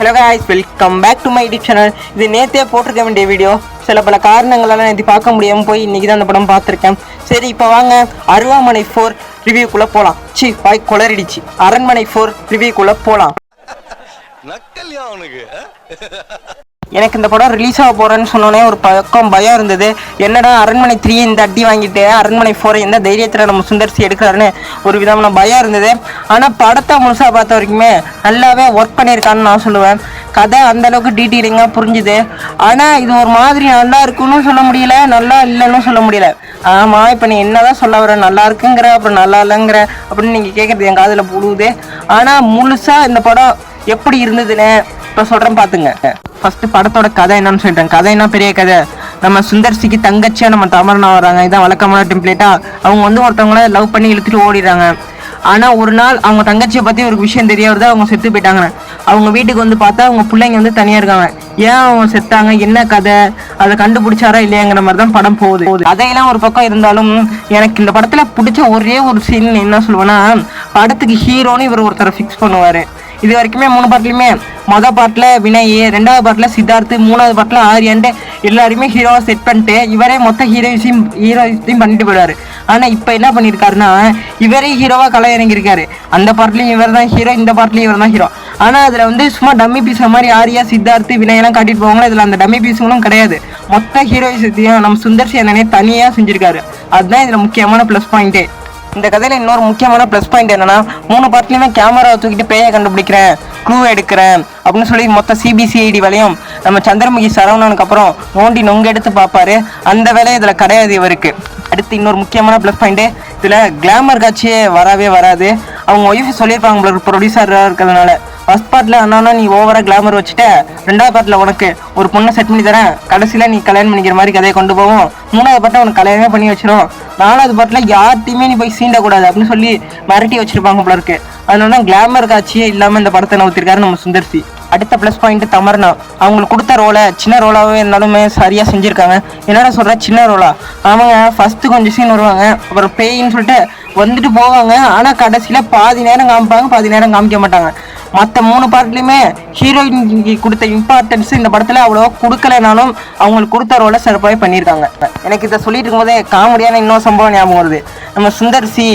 Hello guys welcome back to my YouTube channel இது நேத்தே போட்டிருக்க வேண்டிய வீடியோ சில பல காரணங்களால நேற்று பார்க்க முடியாமல் போய் இன்னைக்கு தான் அந்த படம் பார்த்துருக்கேன். சரி இப்போ வாங்க அருவாமனை ஃபோர் ரிவ்யூக்குள்ளே போகலாம் சி பாய் குளறிடுச்சு. அரண்மனை ஃபோர் ரிவ்யூக்குள்ளே போகலாம் நக்கல்யா அவனுக்கு. எனக்கு இந்த படம் ரிலீஸ் ஆக போகிறேன்னு சொன்னோன்னே ஒரு பக்கம் பயம் இருந்தது. என்னடா அரண்மனை த்ரீ இந்த அடி வாங்கிட்டு அரண்மனை ஃபோரை எந்த தைரியத்தில் நம்ம சுந்தர்சி எடுக்கிறாருன்னு ஒரு விதமான பயம் இருந்தது. ஆனால் படத்தை முழுசாக பார்த்த வரைக்குமே நல்லாவே ஒர்க் பண்ணியிருக்கான்னு நான் சொல்லுவேன். கதை அந்த அளவுக்கு டீட்டெயிலிங்காக புரிஞ்சுது. ஆனால் இது ஒரு மாதிரி நல்லா இருக்குன்னு சொல்ல முடியல நல்லா இல்லைன்னு சொல்ல முடியல. ஆமாம் இப்போ நீ என்னதான் சொல்ல வர நல்லா இருக்குங்கிற அப்புறம் நல்லா இல்லைங்கிற அப்படின்னு நீங்கள் கேட்குறது என் காதில் புழுவுது. ஆனால் முழுசாக இந்த படம் எப்படி இருந்ததுன்னு இப்போ சொல்கிறேன் பார்த்துங்க ஃபஸ்ட்டு படத்தோட கதை என்னன்னு சொல்லிட்டேன். கதை என்ன பெரிய கதை? நம்ம சுந்தர்சிக்கு தங்கச்சியாக நம்ம தமரனா வராங்க இதான் வழக்கமான டெம்ப்ளேட்டா அவங்க வந்து ஒருத்தவங்கள லவ் பண்ணி இழுத்துட்டு ஓடிடுறாங்க. ஆனால் ஒரு நாள் அவங்க தங்கச்சியை பற்றி ஒரு விஷயம் தெரிய வருது அவங்க செத்து போயிட்டாங்க. அவங்க வீட்டுக்கு வந்து பார்த்தா அவங்க பிள்ளைங்க வந்து தனியாக இருக்காங்க. ஏன் அவங்க செத்தாங்க? என்ன கதை? அதை கண்டுபிடிச்சாரா இல்லையாங்கிற மாதிரி தான் படம் போகுது. அதையெல்லாம் ஒரு பக்கம் இருந்தாலும் எனக்கு இந்த படத்தில் பிடிச்ச ஒரே ஒரு சீன் என்ன சொல்லுவேன்னா படத்துக்கு ஹீரோன்னு இவர் ஒருத்தரை ஃபிக்ஸ் பண்ணுவார். இது வரைக்குமே மூணு படத்துலையுமே மொதல் பாட்டில் வினய் ரெண்டாவது பாட்டில் சித்தார்த்து மூணாவது பாட்டில் ஆரியன்ட்டு எல்லாருமே ஹீரோவை செட் பண்ணிட்டு இவரே மொத்த ஹீரோயிஸையும் ஹீரோயிஸையும் பண்ணிட்டு போயிடுவார். ஆனால் இப்போ என்ன பண்ணியிருக்காருன்னா இவரே ஹீரோவாக கலை இறங்கியிருக்காரு அந்த பாட்டிலையும் இவர் தான் ஹீரோ இந்த பாட்டிலையும் இவர் தான் ஹீரோ ஆனால் அதில் வந்து சும்மா டம்மி பீஸ் மாதிரி ஆரியா சித்தார்த்து வினயெல்லாம் காட்டிட்டு போவாங்களோ? இதில் அந்த டம்மி பீஸுங்களும் கிடையாது. மொத்த ஹீரோயிஸத்தையும் நம்ம சுந்தர் சேனனே தனியாக செஞ்சுருக்காரு. அதுதான் இதில் முக்கியமான ப்ளஸ் பாயிண்ட்டே இந்த கதையில் இன்னொரு முக்கியமான ப்ளஸ் பாயிண்ட் என்னன்னா மூணு பார்ட்லேயுமே கேமராவை தூக்கிட்டு பேயை கண்டுபிடிக்கிறேன் க்ளூ எடுக்கிறேன் அப்படின்னு சொல்லி மொத்த சிபிசிஐடி வேலையும் நம்ம சந்திரமுகி சரவணனுக்கு அப்புறம் நோண்டி நொங்க எடுத்து பார்ப்பாரு. அந்த வேலை இதில் கிடையாது இவருக்கு. அடுத்து இன்னொரு முக்கியமான ப்ளஸ் பாயிண்ட்டு இதில் கிளாமர் காட்சியே வரவே வராது. அவங்க ஒய்ஃப் சொல்லியிருப்பாங்க உங்களுக்கு ப்ரொடியூசராக இருக்கிறதுனால. ஃபர்ஸ்ட் பார்ட்டில் அண்ணா நீ ஓவராக கிளாமர் வச்சுட்ட. ரெண்டாவது பார்ட்டில் உனக்கு ஒரு பொண்ணை செட் பண்ணி தரேன். கடைசியில் நீ கல்யாணம் பண்ணிக்கிற மாதிரி கதையை கொண்டு போவோம். மூணாவது பார்ட்டை உனக்கு கல்யாணமே பண்ணி வச்சிடும் நாலாவது பாட்டில் யார்ட்டையுமே நீ போய் சீண்டக்கூடாது அப்படின்னு சொல்லி மிரட்டி வச்சிருப்பாங்க போல இருக்கு. அதனால தான் கிளாமர் காட்சியே இல்லாமல் இந்த படத்தை நவுத்திருக்காரு நம்ம சுந்தர்சி. அடுத்த ப்ளஸ் பாயிண்ட் தமர்னா. அவங்களுக்கு கொடுத்த ரோலை சின்ன ரோலாகவே இருந்தாலுமே சரியாக செஞ்சுருக்காங்க. என்னடா சொல்கிற சின்ன ரோலா அவங்க ஃபஸ்ட்டு கொஞ்சம் சீன் வருவாங்க. அப்புறம் பேயின்னு சொல்லிட்டு வந்துட்டு போவாங்க. ஆனால் கடைசியில் பாதி நேரம் காமிப்பாங்க பாதி நேரம் காமிக்க மாட்டாங்க. மற்ற மூணு பார்ட்லையுமே ஹீரோயினுக்கு கொடுத்த இம்பார்ட்டன்ஸ் இந்த படத்தில் அவ்வளோ கொடுக்கலனாலும் அவங்களுக்கு கொடுத்த ரோலை சிறப்பாக பண்ணியிருக்காங்க. எனக்கு இதை சொல்லிட்டு இருக்கும்போதே காமெடியான இன்னொரு சம்பவம் ஞாபகம் வருது. நம்ம சுந்தர் சி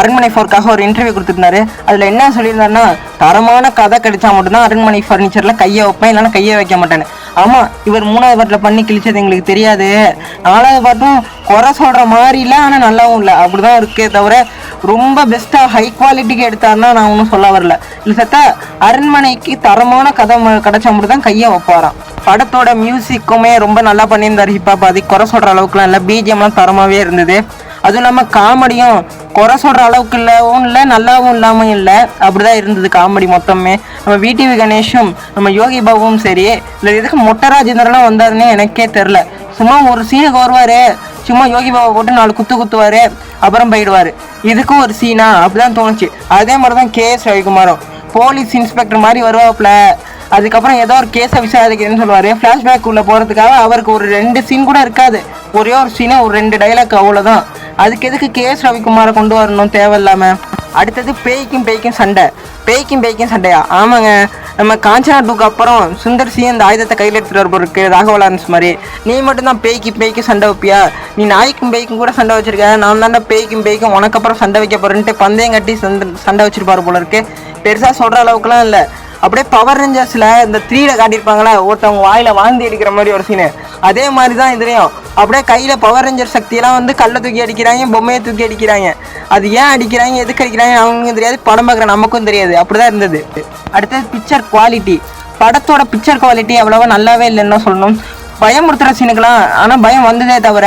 அரண்மனை ஃபோர்க்காக ஒரு இன்டர்வியூ கொடுத்துருந்தாரு. அதில் என்ன சொல்லியிருந்தாருன்னா தரமான கதை கிடைச்சா மட்டும்தான் அரண்மனை ஃபர்னிச்சரில் கையை வைப்பேன் இல்லைன்னா கையை வைக்க மாட்டேன்னு. ஆமாம் இவர் மூணாவது பாட்டில் பண்ணி கிழிச்சது எங்களுக்கு தெரியாது. நாலாவது பாட்டும் குறை சொல்கிற மாதிரி இல்லை ஆனால் நல்லாவும் இல்லை. அப்படிதான் இருக்கே தவிர ரொம்ப பெஸ்ட்டாக ஹை குவாலிட்டிக்கு எடுத்தாருன்னா நான் ஒன்றும் சொல்ல வரல. இல்லை சத்த அரண்மனைக்கு தரமான கதை ம- கிடைச்சா மட்டும் தான் கையை வைப்பாராம். படத்தோட மியூசிக்குமே ரொம்ப நல்லா பண்ணியிருந்தார் ஹிப்பாப் அது குறை சொல்கிற அளவுக்குலாம் இல்லை. பிஜிஎம்லாம் தரமாகவே இருந்தது. அதுவும் இல்லாமல் காமெடியும் குறை சொல்கிற அளவுக்கு இல்லவும் இல்லை நல்லாவும் இல்லாமல் இல்லை. அப்படி தான் இருந்தது காமெடி மொத்தமே. நம்ம விடிவி கணேஷும் நம்ம யோகி பாபுவும் சரி இல்லை எதுக்கு மொட்டை ராஜேந்திரலாம் வந்தாருன்னே எனக்கே தெரில சும்மா ஒரு சீனுக்கு வருவார். சும்மா யோகி பாபா போட்டு நாலு குத்து குத்துவார் அப்புறம் போயிடுவார். இதுக்கும் ஒரு சீனா அப்படிதான் தோணுச்சு. அதே மாதிரி தான் கே எஸ் ரவிக்குமாரும். போலீஸ் இன்ஸ்பெக்டர் மாதிரி வருவாப்புல. அதுக்கப்புறம் ஏதோ ஒரு கேஸை விசாரிக்கிறேன்னு சொல்லுவார். ஃப்ளாஷ்பேக் உள்ளே போகிறதுக்காக அவருக்கு ஒரு ரெண்டு சீன் கூட இருக்காது. ஒரே ஒரு சீனாக ஒரு ரெண்டு டைலாக் அவ்வளோதான் அதுக்கு எதுக்கு கே எஸ் ரவிக்குமாரை கொண்டு வரணும் தேவையில்லாமல் அடுத்தது பேய்க்கும் பேய்க்கும் சண்டை. பேய்க்கும் பேய்க்கும் சண்டையா? ஆமாங்க. நம்ம காஞ்சனா டூக்கு அப்புறம் சுந்தர் சி அந்த ஆயுதத்தை கையில் எடுத்துகிட்டு வர இருக்கு. ராகவலான்ஸ் மாதிரி. நீ மட்டும் தான் பேய்க்கு பேய்க்கும் சண்டை வைப்பியா? நீ நாய்க்கும் பேய்க்கும் கூட சண்டை வச்சிருக்க. நான் தாண்டா பேய்க்கும் பேய்க்கும் உனக்கு அப்புறம் சண்டை வைக்க போறேன்ட்டு பந்தயம் கட்டி சண்டை சண்டை வச்சிருப்பாரு போல இருக்கு. பெருசாக சொல்கிற அளவுக்குலாம் இல்லை. அப்படியே பவர் ரேஞ்சர்ஸில் இந்த த்ரீல காட்டியிருப்பாங்களே ஒருத்தவங்க வாயில் வாந்தி அடிக்கிற மாதிரி ஒரு சீனு அதே மாதிரி தான் இதுலேயும். அப்படியே கையில் பவர் ரேஞ்சர் சக்தியெல்லாம் வந்து கல்லை தூக்கி அடிக்கிறாங்க பொம்மையை தூக்கி அடிக்கிறாங்க. அது ஏன் அடிக்கிறாங்க எதுக்கு அடிக்கிறாங்க அவங்களுக்கும் தெரியாது படம் பார்க்குற நமக்கும் தெரியாது. அப்படி தான் இருந்தது. அடுத்தது பிக்சர் குவாலிட்டி படத்தோட பிக்சர் குவாலிட்டி அவ்வளோவா நல்லாவே இல்லைன்னு தான் சொல்லணும். பயமுறுத்துகிற சீனுக்கெல்லாம் ஆனால் பயம் வந்ததே தவிர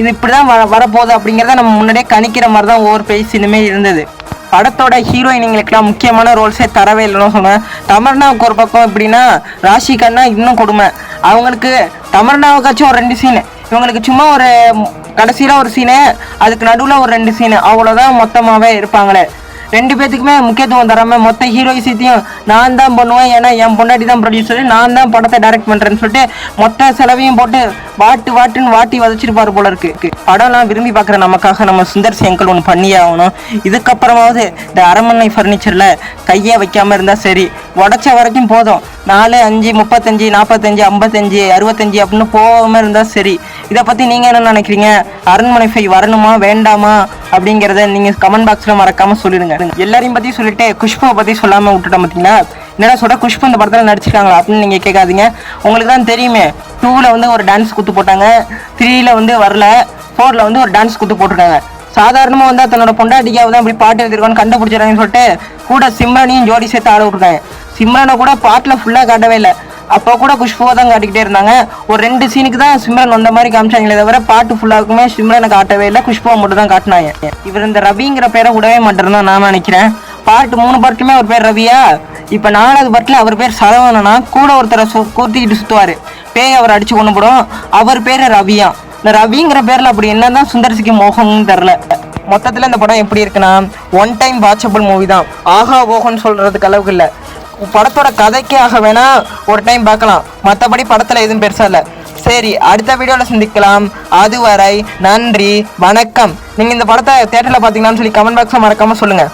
இது இப்படி தான் வர வரப்போகுது அப்படிங்கிறத நம்ம முன்னாடியே கணிக்கிற மாதிரி தான் ஒவ்வொரு பேய் சீனுமே இருந்தது. படத்தோட ஹீரோயினிங்களுக்கெல்லாம் முக்கியமான ரோல்ஸே தரவே இல்லைன்னு சொன்னேன். தமர்னாவுக்கு ஒரு பக்கம் எப்படின்னா ராஷிகன்னா இன்னும் கொடுமை. அவங்களுக்கு தமர்னாவுக்காச்சும் ஒரு ரெண்டு சீனு இவங்களுக்கு சும்மா ஒரு கடைசியில் ஒரு சீனு அதுக்கு நடுவில் ஒரு ரெண்டு சீனு அவ்வளோதான் மொத்தமாகவே இருப்பாங்களே. ரெண்டு பேத்துக்குமே முக்கியத்துவம் தராம மொத்த ஹீரோயிசத்தையும் நான் தான் பண்ணுவேன். ஏன்னா என் பொண்டாட்டி தான் ப்ரொடியூசர் நான் தான் படத்தை டைரக்ட் பண்றேன்னு சொல்லிட்டு மொத்த செலவையும் போட்டு வாட்டு வாட்டுன்னு வாட்டி வதச்சிருப்பாரு போல இருக்கு. படம்லாம் விரும்பி பார்க்குற நமக்காக நம்ம சுந்தர் சேங்கல் ஒன்று பண்ணியே ஆகணும். இதுக்கப்புறமாவது இந்த அரண்மனை ஃபர்னிச்சரில் கையே வைக்காம இருந்தால் சரி. உடச்ச வரைக்கும் போதும். நாலு அஞ்சு முப்பத்தஞ்சு நாற்பத்தஞ்சு ஐம்பத்தஞ்சு அறுபத்தஞ்சு அப்படின்னு போகாம இருந்தால் சரி. இதை பற்றி நீங்கள் என்ன நினைக்கிறீங்க? அரண்மனை ஃபை வரணுமா வேண்டாமா? அப்படிங்கிறத நீங்கள் கமெண்ட் பாக்ஸில் மறக்காமல் சொல்லிடுங்க. எல்லாரையும் பற்றி சொல்லிட்டு குஷ்புவை பற்றி சொல்லாமல் விட்டுட்டோம் பார்த்தீங்கன்னா என்னடா சொல்கிற குஷ்பு இந்த படத்தில் நடிச்சிருக்காங்களா அப்படின்னு நீங்கள் கேட்காதீங்க. உங்களுக்கு தான் தெரியுமே டூவில் வந்து ஒரு டான்ஸ் குத்து போட்டாங்க த்ரீயில் வந்து வரல ஃபோரில் வந்து ஒரு டான்ஸ் குத்து போட்டிருக்காங்க. சாதாரணமாக வந்து தன்னோட பொண்டாட்டிக்காக தான் இப்படி பாட்டு எழுதிருக்கோன்னு கண்டுபிடிச்சிடறாங்கன்னு சொல்லிட்டு கூட சிம்ரனையும் ஜோடி சேர்த்து ஆட விட்டுருக்காங்க. சிம்ரனை கூட பாட்டில் ஃபுல்லாக காட்டவே இல்லை. அப்போ கூட குஷ்புவை தான் காட்டிக்கிட்டே இருந்தாங்க. ஒரு ரெண்டு சீனுக்கு தான் சிம்ரன் வந்த மாதிரி காமிச்சாங்களே தவிர பாட்டு ஃபுல்லாக்குமே சிம்ரனை காட்டவே இல்லை குஷ்புவை மட்டும் தான் காட்டினாங்க. இவர் இந்த ரவிங்கிற பேரை விடவே மாட்டேன்னு தான் நான் நினைக்கிறேன். பாட்டு மூணு பாட்டுமே அவர் பேர் ரவியா? இப்போ நாலாவது பாட்டில் அவர் பேர் சரவணனா? கூட ஒருத்தரை சு கூத்திக்கிட்டு சுற்றுவார் பேய் அவர் அடிச்சு கொண்டு போடும். அவர் பேர் ரவியா. இந்த ரவிங்கிற பேரில் அப்படி என்னதான் சுந்தரசிக்கு மோகம்னு தெரில மொத்தத்தில் இந்த படம் எப்படி இருக்குன்னா ஒன் டைம் வாட்சபிள் மூவி தான். ஆஹா ஓஹோன்னு சொல்கிறதுக்கு அளவுக்கு இல்லை. படத்தோட கதைக்காக வேணால் ஒரு டைம் பார்க்கலாம். மற்றபடி படத்தில் எதுவும் பெருசாக இல்லை. சரி அடுத்த வீடியோவில் சந்திக்கலாம். அதுவரை நன்றி வணக்கம். நீங்கள் இந்த படத்தை தேட்டரில் பார்த்தீங்கன்னா சொல்லி கமெண்ட் பாக்ஸில் மறக்காமல் சொல்லுங்கள்